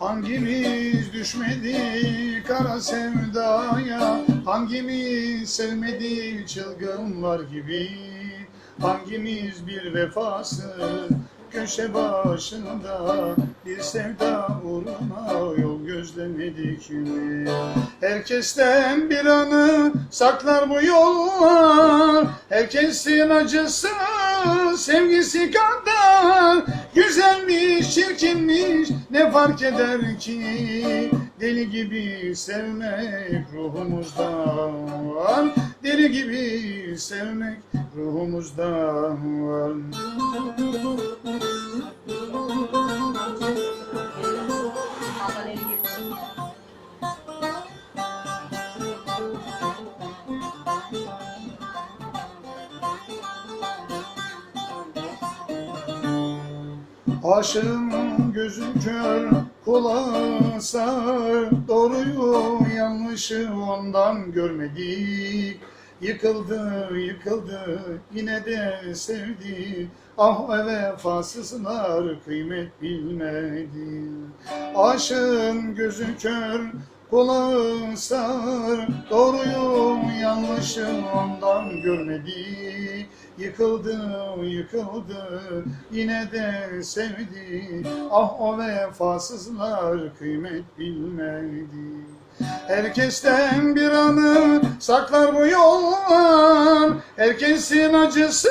Hangimiz düşmedi kara sevdaya? Hangimiz sevmedi çılgın var gibi? Hangimiz bir vefasız köşe başında? Bir sevda uğruna yol gözlemedi kimi? Herkesten bir anı saklar bu yollar Herkesin acısı sevgisi kadar. Güzelmiş, çirkinmiş ne fark eder ki? Deli gibi sevmek ruhumuzda var Deli gibi sevmek ruhumuzda var Aman eli gibi. Aşığın gözü kör, kulağı sağır Doğruyu yanlışı ondan görmedik Yıkıldı, yıkıldı, yine de sevdi. Ah o vefasızlar kıymet bilmedi. Aşığın gözü kör, kulağı sağır. Doğruyu yanlışı ondan görmedi. Yıkıldı, yıkıldı, yine de sevdi. Ah o vefasızlar kıymet bilmedi. Herkesten bir anı saklar bu yollar Herkesin acısı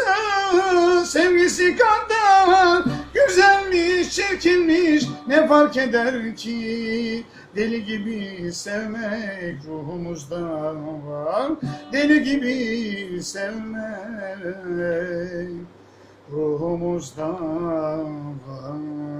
sevgisi kadar Güzelmiş, çirkinmiş ne fark eder ki? Deli gibi sevmek ruhumuzda var. Deli gibi sevmek ruhumuzda var